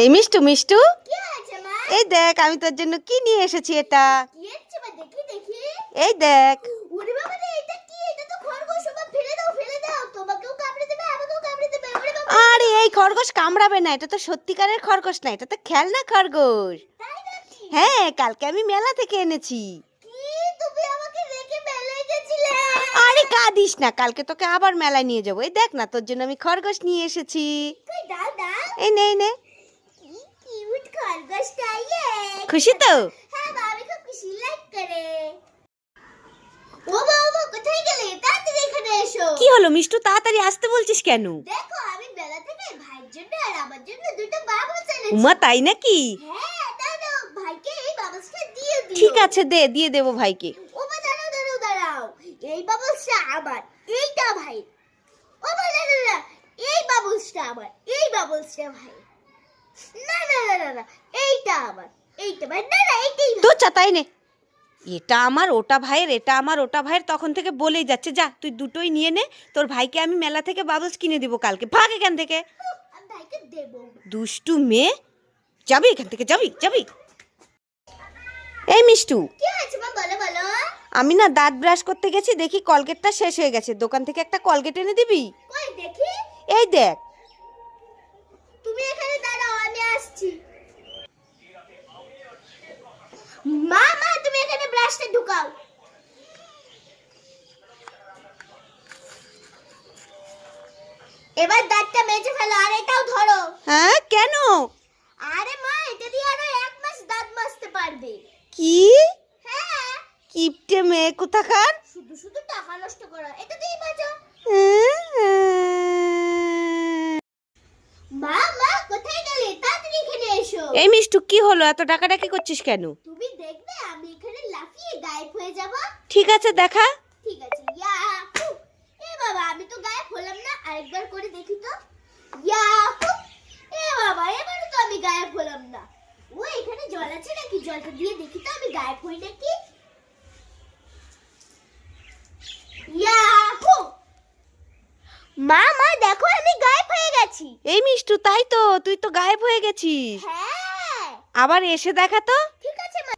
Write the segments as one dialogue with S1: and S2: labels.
S1: এই মিষ্টু মিষ্টু? এই দেখ আমি তোর জন্য কি নিয়ে এসেছি এটা? এই দেখ। আরে এই খরগোশ কামড়াবে না এটা তো সত্যিকারের খরগোশ না এটা তো খেলনা খরগোশ। হ্যাঁ কালকে আমি মেলা থেকে এনেছি। আরে কাঁদিস না কালকে তোকে আবার মেলায় নিয়ে যাব। এই দেখ না তোর জন্য আমি খরগোশ নিয়ে এসেছি। এই নে নে।
S2: কিউট খরগোশটা ইয়ে
S1: খুশি তো
S2: হ্যাঁ মা খুব খুশি লাইক করে ও বাবা কোথায় গেলে তাড়াতাড়ি এখানে এসো
S1: কি হলো মিষ্টু তাড়াতাড়ি আসতে বলছিস কেন
S2: দেখো আমি মেলা থেকে ভাইয়ের জন্য আর আমার জন্য দুটো বাবলস এনেছি
S1: উমা তাই নাকি
S2: হ্যাঁ দাও ভাইকে এই বাবলসটা দিয়ে দিও
S1: ঠিক আছে দে দিয়ে দেবো ভাইকে
S2: ও মা দাঁড়াও দাঁড়াও দাঁড়াও এই বাবলসটা আমার এইটা ভাই ও মা দাঁড়াও দাঁড়াও এই বাবলসটা আমার এই বাবলসটা ভাই না না না না না এইটা আমার এইটা ভাই না না এইটাই ভাই।
S1: তো চাতাই নে। এটা আমার ওটা ভাইয়ের এটা আমার ওটা ভাইয়ের তখন থেকে বলেই যাচ্ছে যা তুই দুটোই নিয়ে নে তোর ভাইকে আমি মেলা থেকে বাবলস কিনে দিব কালকে। ভাগ এখান থেকে।
S2: আমি ভাইকে দেবো।
S1: দুষ্টু মেয়ে। যাবি এখান থেকে যাবি যাবি। এই মিষ্টু।
S2: কি হয়েছে মা বলো বলো।
S1: আমি না দাঁত ব্রাশ করতে গেছি দেখি কলগেটটা শেষ হয়ে গেছে। দোকান থেকে একটা কলগেট এনে দিবি?
S2: কই দেখি।
S1: এই দেখ
S2: তুমি এখানে দাঁড়াও আমি আসছি মা মা তুমি এখানে ব্রাশটা ঢুকাও। এবার দাঁতটা মেজে ফেলো আর এটাও ধরো।
S1: হ্যাঁ কেন?
S2: আরে মা এটা দিয়ে আরও এক মাস দাঁত মাজতে পারবে।
S1: কি?
S2: হ্যাঁ।
S1: কিপটে মেয়ে কোথাকার?
S2: শুধু শুধু টাকা নষ্ট করা এটা দিয়ে বাজো মা মা কোথায় গেলে? তাড়াতাড়ি এখানে এসো।
S1: এই মিষ্টু কি হলো? এত ডাকাডাকি করছিস কেন?
S2: তুমি এখানে লাফিয়ে গায়েব হয়ে যাব।
S1: ঠিক আছে দেখা।
S2: ঠিক আছে ইয়াহু। এ বাবা আমি তো গায়েব হলাম না আরেকবার করে দেখি তো। ইয়াহু। এ বাবা এবারে তো আমি গায়েব হলাম না। ও এখানে জল আছে নাকি? জলটা দিয়ে দেখি তো আমি গায়েব হই নাকি। ইয়াহু। মা মা দেখো আমি গায়েব হয়ে গেছি।
S1: এই মিষ্টু তাই তো তুই তো গায়েব হয়ে গেছিস।
S2: হ্যাঁ।
S1: আবার এসে দেখা তো।
S2: ঠিক আছে মা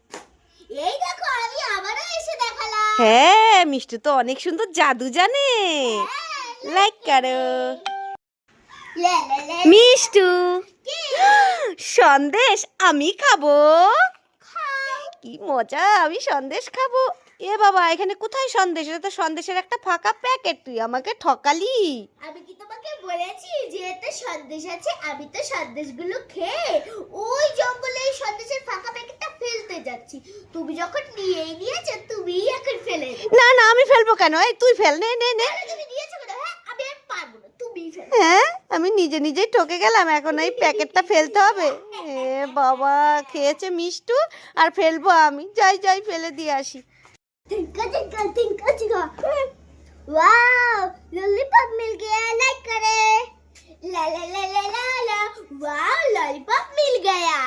S2: এই দেখো আমি আবারও এসে দেখালাম
S1: হ্যাঁ মিষ্টু তো অনেক সুন্দর জাদু জানে। লাইক করো। মিষ্টু, সন্দেশ আমি খাব। কি মজা, আমি সন্দেশ খাব। এ বাবা, এখানে কোথায় সন্দেশ? এটা তো সন্দেশের একটা ফাঁকা প্যাকেট, তুই আমাকে ঠকালি।
S2: আমি কি তোমাকে বলেছি যে এতে সন্দেশ আছে? আমি তো সন্দেশগুলো খেয়ে যখন নিয়ে নিয়েছো তুমি এখন ফেলে
S1: না না আমি ফেলব কেন? এই তুই ফেল নে নে নে।
S2: তুমি হ্যাঁ, আমি তুমি ফেল।
S1: হ্যাঁ আমি নিজে নিজেই ঠকে গেলাম এখন এই প্যাকেটটা ফেলতে হবে। এ বাবা খেয়েছে মিষ্টু আর ফেলব আমি। যাই যাই ফেলে দিয়ে আসি।
S2: টিঙ্কা টিঙ্কা টিঙ্কা টিঙ্কা। ওয়াও ললিপপ মিল গয়া লাইক করে। লা লা লা লা ওয়াও ললিপপ মিল গয়া।